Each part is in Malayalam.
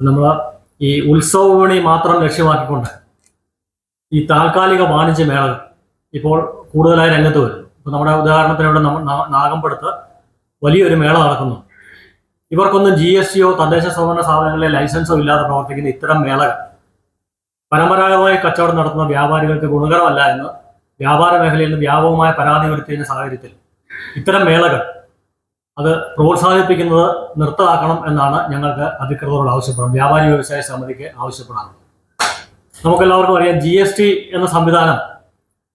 നമ്മൾ ഈ ഉത്സവ വിപണി മാത്രം ലക്ഷ്യമാക്കിക്കൊണ്ട് ഈ താൽക്കാലിക വാണിജ്യ മേളകൾ ഇപ്പോൾ കൂടുതലായി രംഗത്ത് വരുന്നു ഇപ്പോൾ നമ്മുടെ ഉദാഹരണത്തിന് ഇവിടെ നാഗമ്പടത്ത് വലിയൊരു മേള നടക്കുന്നു. ഇവർക്കൊന്നും ജി എസ് ടിയോ തദ്ദേശ സ്വയംഭരണ സ്ഥാപനങ്ങളിലെ ലൈസൻസോ ഇല്ലാതെ പ്രവർത്തിക്കുന്ന ഇത്തരം മേളകൾ പരമ്പരാഗതമായി കച്ചവടം നടത്തുന്ന വ്യാപാരികൾക്ക് ഗുണകരമല്ല എന്ന് വ്യാപാര മേഖലയിൽ നിന്ന് വ്യാപകമായ പരാതി ഉയർത്തിയ സാഹചര്യത്തിൽ ഇത്തരം മേളകൾ അത് പ്രോത്സാഹിപ്പിക്കുന്നത് നിർത്തലാക്കണം എന്നാണ് ഞങ്ങൾക്ക് അധികൃതരോട് ആവശ്യപ്പെടുന്നത്. വ്യാപാരി വ്യവസായ സമിതിക്ക് ആവശ്യപ്പെടാറുള്ളത് നമുക്കെല്ലാവർക്കും അറിയാം ജി എസ് ടി എന്ന സംവിധാനം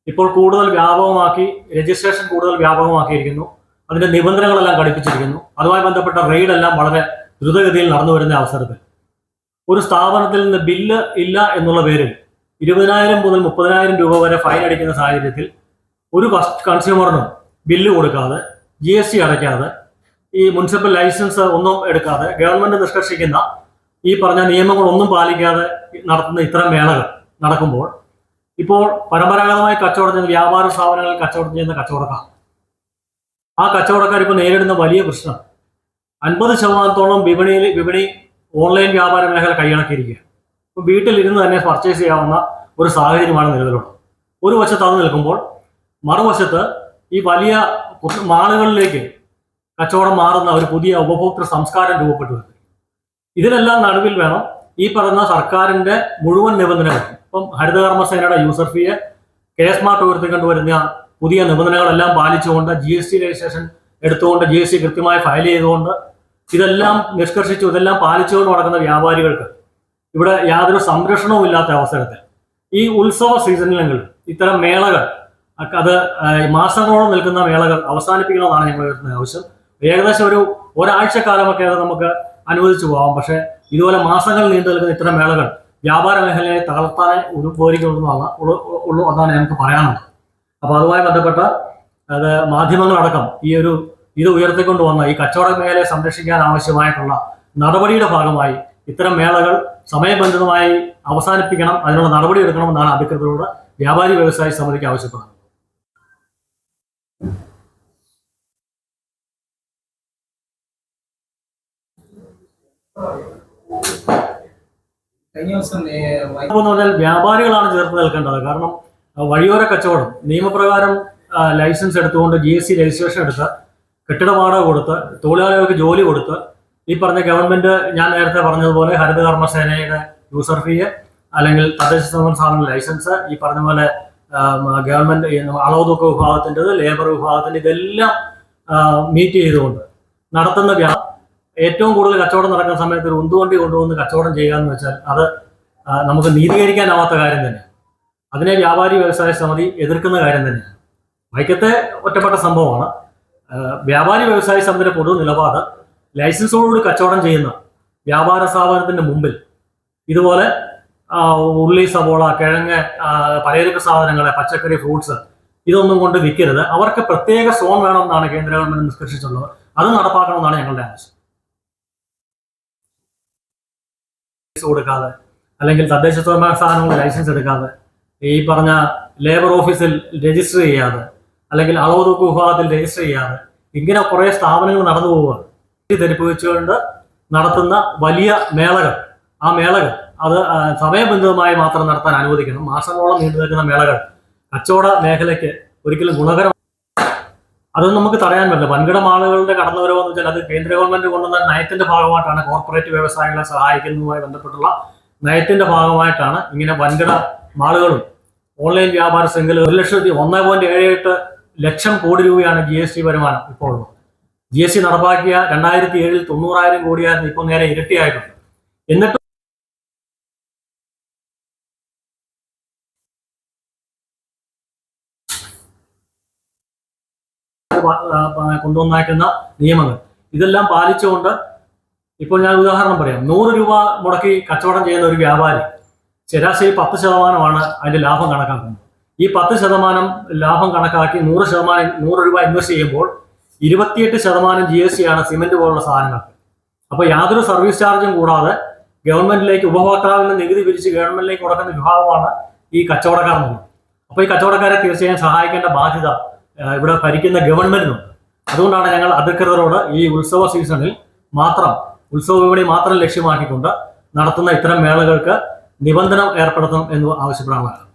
ഇപ്പോൾ കൂടുതൽ വ്യാപകമാക്കി രജിസ്ട്രേഷൻ കൂടുതൽ വ്യാപകമാക്കിയിരിക്കുന്നു. അതിന്റെ നിബന്ധനകളെല്ലാം ഘടിപ്പിച്ചിരിക്കുന്നു. അതുമായി ബന്ധപ്പെട്ട റെയ്ഡ് എല്ലാം വളരെ ദ്രുതഗതിയിൽ നടന്നു വരുന്ന അവസരത്തിൽ. ഒരു സ്ഥാപനത്തിൽ നിന്ന് ബില്ല് ഇല്ല എന്നുള്ള പേരിൽ ഇരുപതിനായിരം മുതൽ മുപ്പതിനായിരം രൂപ വരെ ഫൈൻ അടിക്കുന്ന സാഹചര്യത്തിൽ ഒരു കൺസ്യൂമറിനും ബില്ല് കൊടുക്കാതെ ജി എസ് ടി അടയ്ക്കാതെ ഈ മുനിസിപ്പൽ ലൈസൻസ് ഒന്നും എടുക്കാതെ ഗവൺമെന്റ് നിഷ്കർഷിക്കുന്ന ഈ പറഞ്ഞ നിയമങ്ങളൊന്നും പാലിക്കാതെ നടത്തുന്ന ഇത്തരം മേളകൾ നടക്കുമ്പോൾ ഇപ്പോൾ പരമ്പരാഗതമായി കച്ചവടം ചെയ്യുന്ന വ്യാപാര സ്ഥാപനങ്ങളിൽ കച്ചവടം ചെയ്യുന്ന കച്ചവടക്കാർ. ആ കച്ചവടക്കാർ ഇപ്പോൾ നേരിടുന്ന വലിയ പ്രശ്നം അൻപത് ശതമാനത്തോളം വിപണിയിൽ വിപണി ഓൺലൈൻ വ്യാപാര മേഖല കൈയടക്കിയിരിക്കുകയാണ്. ഇപ്പോൾ വീട്ടിലിരുന്ന് തന്നെ പർച്ചേസ് ചെയ്യാവുന്ന ഒരു സാഹചര്യമാണ് നിലവിലുള്ളത്. ഒരു വശത്ത് അത് നിൽക്കുമ്പോൾ മറുവശത്ത് ഈ വലിയ മാളുകളിലേക്ക് കച്ചവടം മാറുന്ന ഒരു പുതിയ ഉപഭോക്തൃ സംസ്കാരം രൂപപ്പെട്ടു വരുന്നത് ഇതിനെല്ലാം നടുവിൽ വേണം ഈ പറഞ്ഞ സർക്കാരിന്റെ മുഴുവൻ നിബന്ധനകൾ ഇപ്പം ഹരിതകർമ്മസേനയുടെ യൂസർ ഫീയെ കെ സ്മാർട്ട് ഉയർത്തിക്കൊണ്ട് വരുന്ന പുതിയ നിബന്ധനകളെല്ലാം പാലിച്ചുകൊണ്ട് ജി എസ് ടി രജിസ്ട്രേഷൻ എടുത്തുകൊണ്ട് ജി എസ് ടി കൃത്യമായി ഫയൽ ചെയ്തുകൊണ്ട് ഇതെല്ലാം നിഷ്കർഷിച്ചു ഇതെല്ലാം പാലിച്ചുകൊണ്ട് നടക്കുന്ന വ്യാപാരികൾക്ക് ഇവിടെ യാതൊരു സംരക്ഷണവും ഇല്ലാത്ത അവസരത്തിൽ ഈ ഉത്സവ സീസണിലെങ്കിലും ഇത്തരം മേളകൾ അത് മാസങ്ങളോളം നിൽക്കുന്ന മേളകൾ അവസാനിപ്പിക്കണമെന്നാണ് ഞങ്ങൾ ആവശ്യം. ഏകദേശം ഒരു ഒരാഴ്ചക്കാലമൊക്കെ അത് നമുക്ക് അനുവദിച്ചു പോകാം പക്ഷേ ഇതുപോലെ മാസങ്ങൾ നീണ്ടു നിൽക്കുന്ന ഇത്തരം മേളകൾ വ്യാപാര മേഖലയെ തകർത്താനേ ഉപകരിക്കുള്ളതാണ് ഉള്ളൂ എന്നാണ് ഞങ്ങൾക്ക് പറയാനുള്ളത്. അപ്പോൾ അതുമായി ബന്ധപ്പെട്ട അത് മാധ്യമങ്ങളടക്കം ഈ ഒരു ഇത് ഉയർത്തിക്കൊണ്ട് വന്ന ഈ കച്ചവട മേഖലയെ സംരക്ഷിക്കാൻ ആവശ്യമായിട്ടുള്ള നടപടിയുടെ ഭാഗമായി ഇത്തരം മേളകൾ സമയബന്ധിതമായി അവസാനിപ്പിക്കണം. അതിനുള്ള നടപടി എടുക്കണമെന്നാണ് അധികൃതരോട് വ്യാപാരി വ്യവസായ സമിതിക്ക് ആവശ്യപ്പെടുന്നത്. പറഞ്ഞാൽ വ്യാപാരികളാണ് ചേർത്ത് നിൽക്കേണ്ടത്. കാരണം വഴിയോര കച്ചവടം നിയമപ്രകാരം ലൈസൻസ് എടുത്തുകൊണ്ട് ജി എസ് സി രജിസ്ട്രേഷൻ എടുത്ത് കെട്ടിട വാടക കൊടുത്ത് തൊഴിലാളികൾക്ക് ജോലി കൊടുത്ത് ഈ പറഞ്ഞ ഗവൺമെന്റ് ഞാൻ നേരത്തെ പറഞ്ഞതുപോലെ ഹരിത കർമ്മസേനയുടെ യൂസർ ഫീ അല്ലെങ്കിൽ തദ്ദേശ സ്ഥാപന ലൈസൻസ് ഈ പറഞ്ഞ പോലെ ഗവൺമെന്റ് അളവ് തൂക്ക വിഭാഗത്തിന്റെത് ലേബർ വിഭാഗത്തിന്റെ ഇതെല്ലാം മീറ്റ് ചെയ്തുകൊണ്ട് നടത്തുന്ന ഏറ്റവും കൂടുതൽ കച്ചവടം നടക്കുന്ന സമയത്ത് ഒരു ഉന്തുവണ്ടി കൊണ്ടുവന്ന് കച്ചവടം ചെയ്യുക എന്ന് വെച്ചാൽ അത് നമുക്ക് നീതീകരിക്കാനാവാത്ത കാര്യം തന്നെ അതിനെ വ്യാപാരി വ്യവസായ സമിതി എതിർക്കുന്ന കാര്യം തന്നെയാണ്. വൈക്കത്തെ ഒറ്റപ്പെട്ട സംഭവമാണ്. വ്യാപാരി വ്യവസായ സമിതിയുടെ പൊതു നിലപാട് ലൈസൻസോടുകൂടി കച്ചവടം ചെയ്യുന്ന വ്യാപാര സ്ഥാപനത്തിന്റെ മുമ്പിൽ ഇതുപോലെ ഉള്ളി സവോള കിഴങ്ങ് പലചരക്ക് സാധനങ്ങളെ പച്ചക്കറി ഫ്രൂട്ട്സ് ഇതൊന്നും കൊണ്ട് വിൽക്കരുത്. അവർക്ക് പ്രത്യേക സോൺ വേണമെന്നാണ് കേന്ദ്ര ഗവൺമെന്റ് നിഷ്കർഷിച്ചുള്ളത് അത് നടപ്പാക്കണമെന്നാണ് ഞങ്ങളുടെ ആവശ്യം. ലൈസൻസ് കൊടുക്കാതെ അല്ലെങ്കിൽ തദ്ദേശ സ്വയംഭരണ സ്ഥാപനങ്ങൾ ലൈസൻസ് എടുക്കാതെ ഈ പറഞ്ഞ ലേബർ ഓഫീസിൽ രജിസ്റ്റർ ചെയ്യാതെ അല്ലെങ്കിൽ അളവ് തൂക്ക് വിഭാഗത്തിൽ രജിസ്റ്റർ ചെയ്യാതെ ഇങ്ങനെ കുറേ സ്ഥാപനങ്ങൾ നടന്നു പോവുകയാണ്. ഈ ധരിപ്പ് വെച്ചുകൊണ്ട് നടത്തുന്ന വലിയ മേളകൾ ആ മേളകൾ അത് സമയബന്ധിതമായി മാത്രം നടത്താൻ അനുവദിക്കണം. മാസങ്ങളോളം നീണ്ടു നിൽക്കുന്ന മേളകൾ കച്ചവട മേഖലയ്ക്ക് ഒരിക്കലും ഗുണകരം അതൊന്നും നമുക്ക് തടയാൻ പറ്റില്ല. വൻകിട മാളുകളുടെ കടന്നുവരവെന്ന് വെച്ചാൽ അത് കേന്ദ്ര ഗവൺമെന്റ് കൊണ്ടുവന്ന നയത്തിന്റെ ഭാഗമായിട്ടാണ് കോർപ്പറേറ്റ് വ്യവസായങ്ങളെ സഹായിക്കുന്നതുമായി ബന്ധപ്പെട്ടുള്ള നയത്തിന്റെ ഭാഗമായിട്ടാണ് ഇങ്ങനെ വൻകിട മാളുകളും ഓൺലൈൻ വ്യാപാര ശൃംഖല ഒരു ലക്ഷത്തി ഒന്ന് പോയിന്റ് ഏഴ് എട്ട് ലക്ഷം കോടി രൂപയാണ് ജി എസ് ടി വരുമാനം ഇപ്പോൾ ജി എസ് ടി നടപ്പാക്കിയ രണ്ടായിരത്തി ഏഴിൽ തൊണ്ണൂറായിരം കോടിയായിരുന്നു ഇപ്പോൾ നേരെ ഇരട്ടിയായിട്ടുണ്ട്. എന്നിട്ട് കൊണ്ടുവന്നേക്കുന്ന നിയമങ്ങൾ. ഇതെല്ലാം പാലിച്ചുകൊണ്ട് ഇപ്പോൾ ഞാൻ ഉദാഹരണം പറയാം. നൂറ് രൂപ മുടക്കി കച്ചവടം ചെയ്യുന്ന ഒരു വ്യാപാരി ശരാശരി പത്ത് ശതമാനമാണ് അതിന്റെ ലാഭം കണക്കാക്കുന്നത്. ഈ പത്ത് ശതമാനം ലാഭം കണക്കാക്കി നൂറ് ശതമാനം നൂറ് രൂപ ഇൻവെസ്റ്റ് ചെയ്യുമ്പോൾ ഇരുപത്തിയെട്ട് ശതമാനം ജി എസ് ആണ് സിമെന്റ് പോലുള്ള സാധനങ്ങൾക്ക് അപ്പോൾ യാതൊരു സർവീസ് ചാർജും കൂടാതെ ഗവൺമെന്റിലേക്ക് ഉപഭോക്താവിന് നികുതി പിരിച്ച് ഗവൺമെന്റിലേക്ക് കൊടുക്കുന്ന വിഭാഗമാണ് ഈ കച്ചവടക്കാർ എന്നുള്ളത്. അപ്പോൾ ഈ കച്ചവടക്കാരെ തീർച്ചയായും സഹായിക്കേണ്ട ബാധ്യത ഇവിടെ ഭരിക്കുന്ന ഗവൺമെന്റിനുണ്ട് അതുകൊണ്ടാണ് ഞങ്ങൾ അധികൃതരോട് ഈ ഉത്സവ സീസണിൽ മാത്രം ഉത്സവ വിപണി മാത്രം ലക്ഷ്യമാക്കിക്കൊണ്ട് നടത്തുന്ന ഇത്തരം മേളകൾക്ക് നിബന്ധന ഏർപ്പെടുത്തണം എന്ന് ആവശ്യപ്പെടാനുള്ളത്